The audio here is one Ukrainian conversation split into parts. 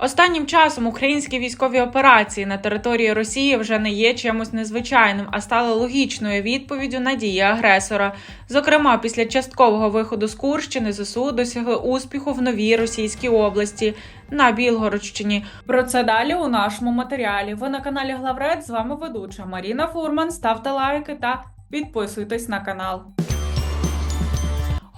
Останнім часом українські військові операції на території Росії вже не є чимось незвичайним, а стали логічною відповіддю на дії агресора. Зокрема, після часткового виходу з Курщини ЗСУ досягли успіху в новій російській області на Білгородщині. Про це далі у нашому матеріалі. Ви на каналі Главред. З вами ведуча Маріна Фурман. Ставте лайки та підписуйтесь на канал.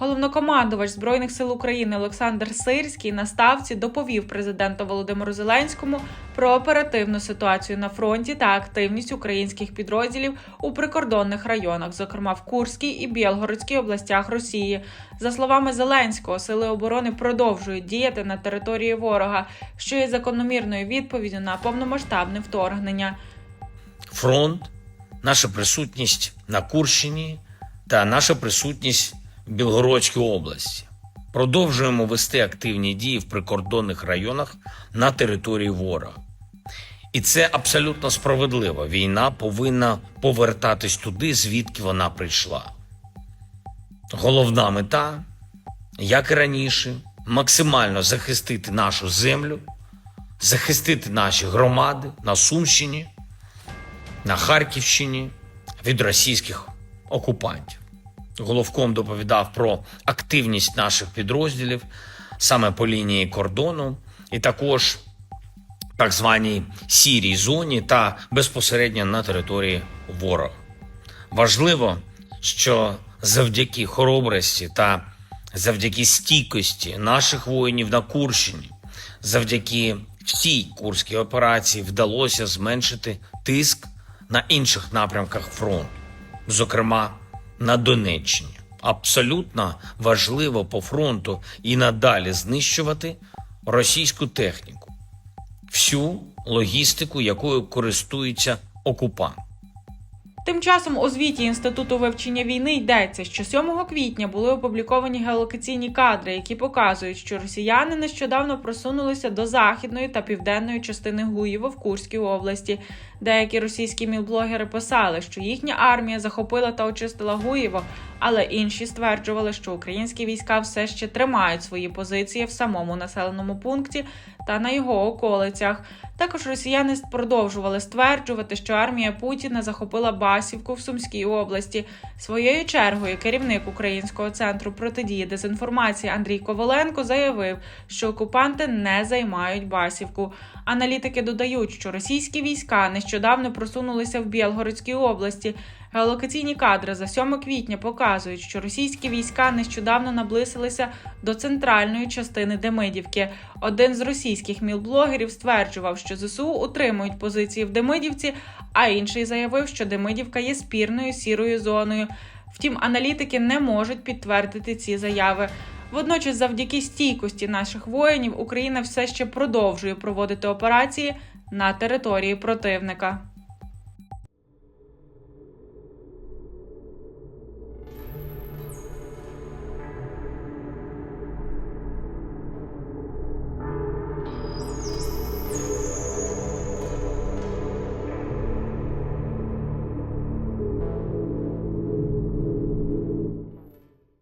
Головнокомандувач збройних сил України Олександр Сирський на ставці доповів президенту Володимиру Зеленському про оперативну ситуацію на фронті та активність українських підрозділів у прикордонних районах, зокрема в Курській і Білгородській областях Росії. За словами Зеленського, сили оборони продовжують діяти на території ворога, що є закономірною відповіддю на повномасштабне вторгнення. фронт, наша присутність на Курщині та наша присутність Білгородській області. Продовжуємо вести активні дії в прикордонних районах на території ворога. І це абсолютно справедливо. Війна повинна повертатись туди, звідки вона прийшла. Головна мета, як і раніше, максимально захистити нашу землю, захистити наші громади на Сумщині, на Харківщині від російських окупантів. Головком доповідав про активність наших підрозділів саме по лінії кордону, і також так званій сірій зоні та безпосередньо на території ворога. Важливо, що завдяки хоробрості та завдяки стійкості наших воїнів на Курщині, завдяки всій курській операції вдалося зменшити тиск на інших напрямках фронту, зокрема на Донеччині. Абсолютно важливо по фронту і надалі знищувати російську техніку, всю логістику, якою користується окупант. Тим часом у звіті Інституту вивчення війни йдеться, що 7 квітня були опубліковані геолокаційні кадри, які показують, що росіяни нещодавно просунулися до західної та південної частини Гуєва в Курській області. Деякі російські мілблогери писали, що їхня армія захопила та очистила Гуєво, але інші стверджували, що українські війська все ще тримають свої позиції в самому населеному пункті та на його околицях. Також росіяни продовжували стверджувати, що армія Путіна захопила Басівку в Сумській області. Своєю чергою керівник Українського центру протидії дезінформації Андрій Коваленко заявив, що окупанти не займають Басівку. Аналітики додають, що російські війська нещодавно просунулися в Білгородській області. Геолокаційні кадри за 7 квітня показують, що російські війська нещодавно наблизилися до центральної частини Демидівки. Один з російських мілблогерів стверджував, що ЗСУ утримують позиції в Демидівці, а інший заявив, що Демидівка є спірною сірою зоною. Втім, аналітики не можуть підтвердити ці заяви. Водночас, завдяки стійкості наших воїнів, Україна все ще продовжує проводити операції на території противника.